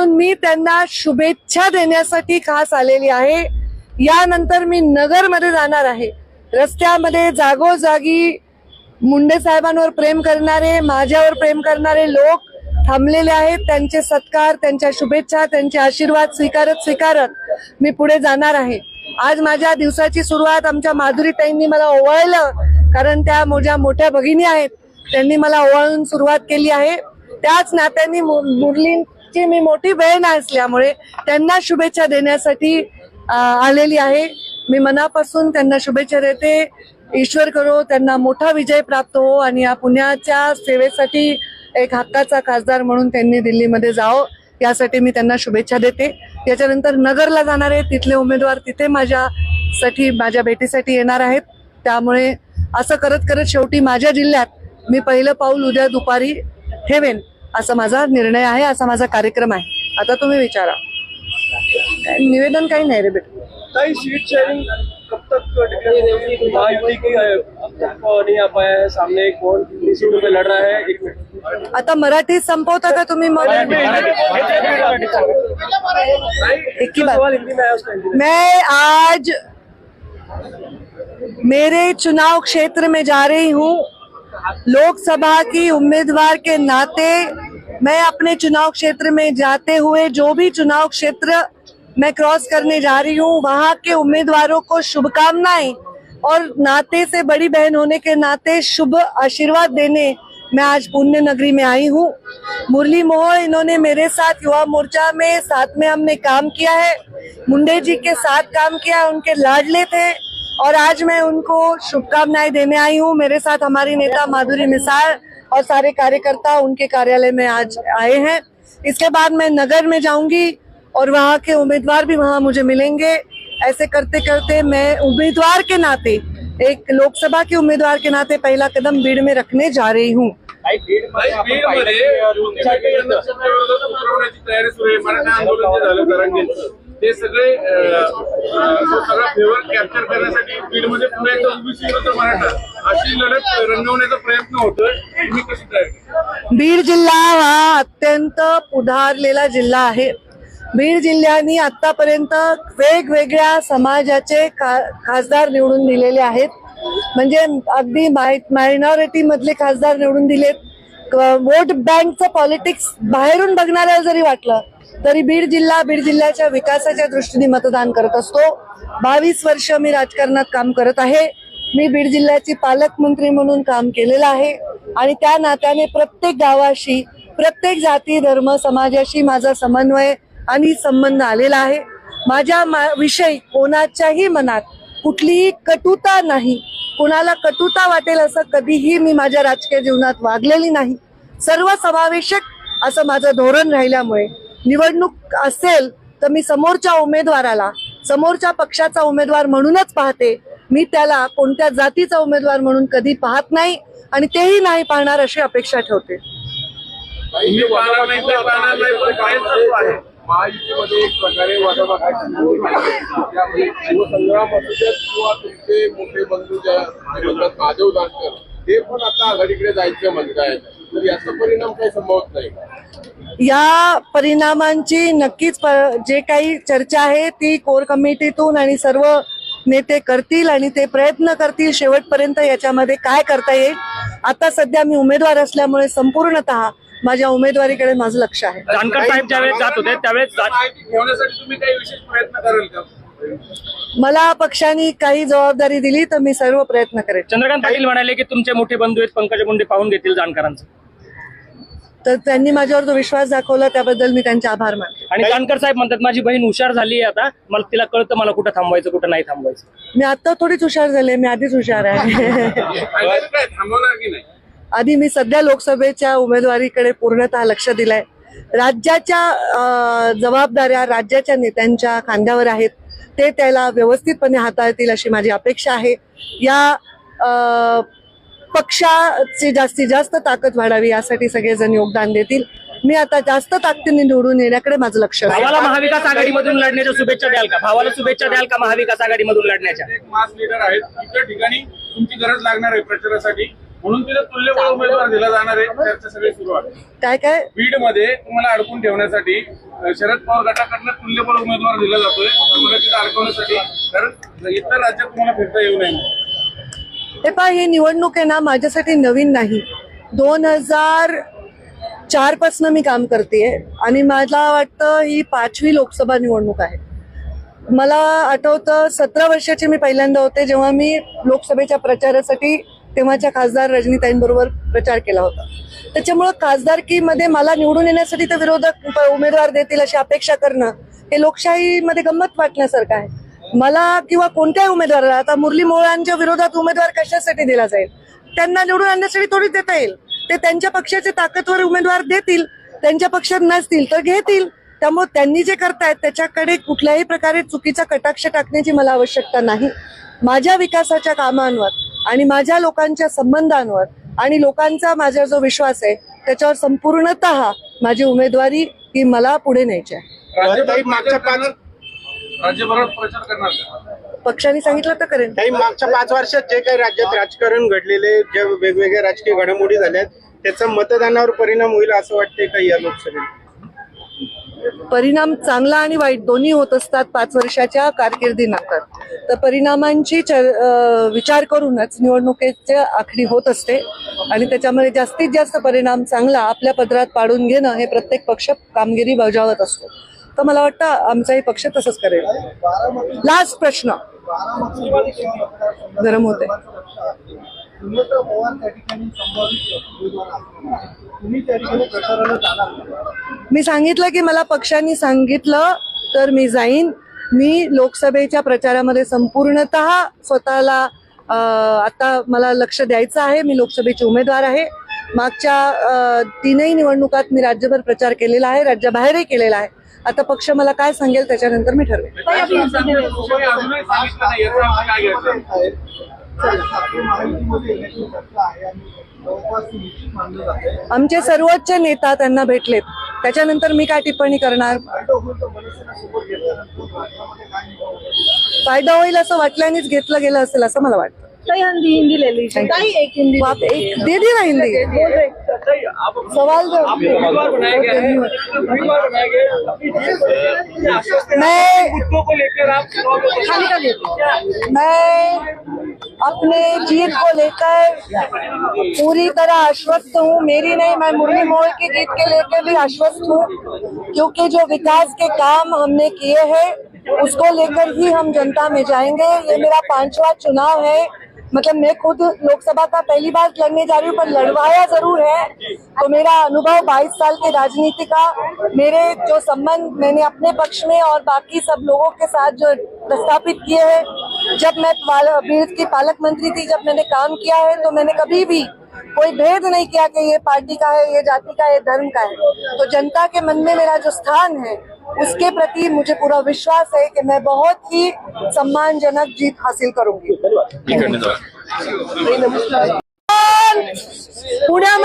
म्हणून मी त्यांना शुभेच्छा देण्यासाठी खास आलेली आहे. यानंतर मी नगरमध्ये जाणार आहे. रस्त्यामध्ये जागोजागी मुंडे साहेबांवर प्रेम करणारे माझ्यावर प्रेम करणारे लोक थांबलेले आहेत. त्यांचे सत्कार त्यांच्या शुभेच्छा त्यांचे आशीर्वाद स्वीकारत स्वीकारत मी पुढे जाणार आहे. आज माझ्या दिवसाची सुरुवात आमच्या माधुरी ताईंनी मला ओवाळलं कारण त्या माझ्या मोठ्या भगिनी आहेत. त्यांनी मला ओवाळून सुरुवात केली आहे. त्याच नात्यांनी मु- मुरलींची मी मोठी बहीण असल्यामुळे त्यांना शुभेच्छा देण्यासाठी आलेली आहे. मी मनापासून त्यांना शुभेच्छा देते. ईश्वर करो त्यांना मोठा विजय प्राप्त हो आणि या पुण्याच्या सेवेसाठी एक हक्काचा खासदार म्हणून त्यांनी दिल्लीमध्ये जावं यासाठी मी त्यांना शुभेच्छा देते. त्याच्यानंतर नगरला जाणार आहे. तिथले उमेदवार तिथे माझ्यासाठी माझ्या भेटीसाठी येणार आहेत. त्यामुळे असं करत करत शेवटी माझ्या जिल्ह्यात मी पहिलं पाऊल उद्या दुपारी ठेवेन. असा माझा निर्णय आहे असा माझा कार्यक्रम आहे. आता तुम्ही विचारा. निवेदन काही नाही रे बेटा. ताई सीट शेयरिंग कब तक डिक्लेयर महायुति की है, अब तक नहीं आ पाया है सामने कौन कितनी सीटों पे लड़ रहा है एक मिनट. आता मराठीत संपवता का तुम्ही मग एक ही बात. सवाल हिंदी में आया उसका हिंदी में. मैं आज मेरे चुनाव क्षेत्र में जा रही हूँ। लोकसभा की उम्मीदवार के नाते मैं अपने चुनाव क्षेत्र में जाते हुए जो भी चुनाव क्षेत्र मैं क्रॉस करने जा रही हूँ, वहाँ के उम्मीदवारों को शुभकामनाएँ और नाते से बड़ी बहन होने के नाते शुभ आशीर्वाद देने मैं आज पुण्य नगरी में आई हूँ। मुरली मोह इन्होंने मेरे साथ युवा मोर्चा में, साथ में हमने काम किया है। मुंडे जी के साथ काम किया, उनके लाडले थे और आज मैं उनको शुभकामनाएँ देने आई हूँ। मेरे साथ हमारी नेता माधुरी मिसाल और सारे कार्यकर्ता उनके कार्यालय में आज आए हैं। इसके बाद मैं नगर में जाऊँगी और वहाँ के उम्मीदवार भी वहाँ मुझे मिलेंगे। ऐसे करते करते मैं उम्मीदवार के नाते एक लोकसभा के उम्मीदवार के नाते पहला कदम भीड़ में रखने जा रही हूँ। ताई, ते सगळे अं, सगळा फेवर कॅप्चर करण्यासाठी फील्डमध्ये पुन्हा एकदा ओबीसी विरुद्ध मराठा. अशी लढत रंगवण्याचा प्रयत्न होतोय. तुम्ही कशी तयारी बीड जिल्हा हा अत्यंत पुढारलेला जिल्हा आहे. बीड जिल्ह्यानी आतापर्यंत वेगवेगळ्या समाजाचे खा- खासदार निवडून दिलेले आहेत. म्हणजे अगदी मायनॉरिटी मधले खासदार निवडून दिलेत. वोट बँकचं पॉलिटिक्स बाहेरून बघणाऱ्याला जरी वाटलं तरी बीड जिल्हा बीड जिल्ह्याच्या विकासाच्या दृष्टीने मतदान करत असतो. बावीस वर्ष मी राजकारणात काम करत आहे. मी बीड जिल्ह्याची पालकमंत्री म्हणून काम केलेलं आहे. आणि त्या नात्याने प्रत्येक गावाशी प्रत्येक जाती धर्म समाजाशी माझा समन्वय आणि संबंध आलेला आहे. माझ्या मा- विषयी कोणाच्याही मनात कुठलीही कटुता नाही. कुणाला कटुता वाटेल असं कधीही मी माझ्या राजकीय जीवनात वागलेली नाही. सर्व समावेशक असं माझं धोरण राहिल्यामुळे निवडणूक असेल तर मी समोरच्या उमेदवाराला समोरच्या पक्षाचा उमेदवार म्हणूनच पाहते. मी त्याला कोणत्या जातीचा उमेदवार म्हणून कधी पाहत नाही आणि तेही नाही पाहणार अशी अपेक्षा ठेवते. महायुतीमध्ये एक प्रकारे शिवसंग्राम असू किंवा तुमचे मोठे बंधू ज्या म्हणतात माधव जानकर ते पण आता आघाडीकडे जायचं म्हणतायत. तर याचा परिणाम काही संभवत नाही. या परिणामांची नक्कीच प- जे काही चर्चा आहे ती कोर कमिटीतून आणि सर्व नेते करतील आणि ते प्रयत्न करतील शेवटपर्यंत याच्यामध्ये काय करता येईल. आता सध्या मी उमेदवार असल्यामुळे संपूर्णतः माझ्या उमेदवारीकडे माझं लक्ष आहे. जानकर साहेब ज्यावेळेस जात होते त्यावेळेस जा- माहिती ठेवण्यासाठी तुम्ही काही विशेष प्रयत्न कराल का? मला पक्षाने काही जबाबदारी दिली तर मी सर्व प्रयत्न करेन. चंद्रकांत पाटील म्हणाले की तुमचे मोठे बंधू आहेत पंकजा मुंडे पाहून घेतील जानकरांचं तर त्यांनी माझ्यावर जो विश्वास दाखवला त्याबद्दल मी त्यांचे आभार मानते. आणि जानकर साहेब म्हणतात माझी बहीण हुशार झाली आहे आता. मला तिला कळतं मला कुठं थांबवायचं कुठं नाही थांबवायचं. मी आता थोडीच हुशार झाले मी आधीच हुशार आहे. फायद्याचं काय थांबवणार की नाही आधी मी सध्या लोकसभेच्या उमेदवारीकडे पूर्णतः लक्ष दिलंय. राज्याच्या अं, जबाबदाऱ्या राज्याच्या नेत्यांच्या खांद्यावर आहेत. ते त्याला व्यवस्थितपणे हाताळतील अशी माझी अपेक्षा आहे. या अं, पक्षाची जास्तीत जास्त ताकद वाढावी यासाठी सगळेजण योगदान देतील. मी आता जास्त ताकदीने निवडून येण्याकडे माझं लक्ष. भावाला महाविकास आघाडीमधून लढण्याच्या शुभेच्छा द्याल का? भावाला शुभेच्छा द्याल का महाविकास आघाडीमधून लढण्याच्या? एक मास लीडर आहेत. इतर ठिकाणी तुमची गरज लागणार आहे प्रचारासाठी. म्हणून तिथे तुल्यबळ उमेदवार दिला जाणार आहे. चर्चा सगळी सुरू आहे. काय काय? बीडमध्ये तुम्हाला अडकून ठेवण्यासाठी अ, शरद पवार गटाकडनं तुल्यबळ उमेदवार दिला जातोय. तुम्हाला तिथे अडकवण्यासाठी कारण इतर राज्यात तुम्हाला फिरता येऊ नये. हे पहा ही निवडणूक आहे ना माझ्यासाठी नवीन नाही. दोन हजार चारपासनं मी काम करते आणि मला वाटतं ही पाचवी लोकसभा निवडणूक आहे. मला आठवतं सतरा वर्षाची मी पहिल्यांदा होते जेव्हा मी लोकसभेच्या प्रचारासाठी तेव्हाच्या खासदार रजनीताईंबरोबर प्रचार केला होता. त्याच्यामुळं खासदारकीमध्ये मला निवडून येण्यासाठी तर विरोधक उमेदवार देतील अशी अपेक्षा करणं हे लोकशाहीमध्ये गंमत वाटण्यासारखं आहे. मला किंवा कोणत्याही उमेदवाराला आता मुरली मोहळांच्या विरोधात उमेदवार कशासाठी दिला जाईल? त्यांना निवडून आणण्यासाठी थोडीच देता येईल? ते त्यांच्या पक्षाचे ताकदवर उमेदवार देतील त्यांच्या पक्षात नसतील तर घेतील. त्यामुळे त्यांनी जे करतायत त्याच्याकडे कुठल्याही प्रकारे चुकीचा कटाक्ष टाकण्याची मला आवश्यकता नाही. माझ्या विकासाच्या कामांवर आणि माझ्या लोकांच्या संबंधांवर आणि लोकांचा माझा जो विश्वास आहे त्याच्यावर संपूर्णतः माझी उमेदवारी ही मला पुढे न्यायची आहे. राज्यभरात प्रचार करणार का? पक्षाने सांगितलं तर करेन. काही मागच्या पाच वर्षात जे काही राज्यात राजकारण घडलेले जे वेगवेगळ्या राजकीय घडामोडी झाल्यात त्याचा मतदानावर परिणाम होईल असं वाटतंय का या लोकसभेत परिणाम चांगला आणि वाईट दोन्ही होत असतात पाच वर्षाच्या कारकिर्दीनंतर. तर परिणामांची चर- अं, विचार करूनच निवडणुकीची आखणी होत असते आणि त्याच्यामध्ये जास्तीत जास्त परिणाम चांगला आपल्या पदरात पाडून घेणं हे प्रत्येक पक्ष कामगिरी बजावत असतो. तर मला वाटतं आमचाही पक्ष तसंच करेल. लास्ट प्रश्न. गरम होते मी सांगितलं की मला पक्षांनी सांगितलं तर मी जाईन. मी लोकसभेच्या प्रचारामध्ये संपूर्णत स्वतःला आता मला लक्ष द्यायचं आहे. मी लोकसभेची उमेदवार आहे. मागच्या तीनही निवडणुकात मी राज्यभर प्रचार केलेला आहे राज्याबाहेरही केलेला आहे. आता पक्ष मला काय सांगेल त्याच्यानंतर मी घ्यायचा? आमचे सर्वोच्च नेता त्यांना भेटलेत. त्याच्यानंतर मी काय टिप्पणी करणार? फायदा होईल असं वाटल्यानेच घेतलं गेलं असेल असं मला वाटतं. हिंदी हिंदी एक हिंदी आप एक दे दी ना हिंदी सवाल दो हैं। आश्वस्त मैं मुद्दों को लेकर आप मैं अपने जीत को लेकर पूरी तरह आश्वस्त हूँ। मेरी नहीं मैं मुरली मोहन की जीत के लेकर भी आश्वस्त हूँ। क्योंकि जो विकास के काम हमने किए हैं उसको लेकर ही हम जनता में जाएँगे। ये मेरा पांचवा चुनाव है। मतलब मैं खुद लोकसभा का पहली बार लड़ने जा रही हूँ, पर लड़वाया ज़रूर है। तो मेरा अनुभव 22 साल के राजनीति का, मेरे जो संबंध मैंने अपने पक्ष में और बाकी सब लोगों के साथ जो प्रस्थापित किए हैं, जब मैं बीड़ की पालक मंत्री थी, जब मैंने काम किया है तो मैंने कभी भी कोई भेद नहीं किया कि ये पार्टी का है, ये जाति का है, ये धर्म का है। तो जनता के मन में मेरा जो स्थान है, उसके प्रति मुझे पूरा विश्वास है कि मैं बहुत ही सम्मानजनक जीत हासिल करूँगी। पुण्यामध्ये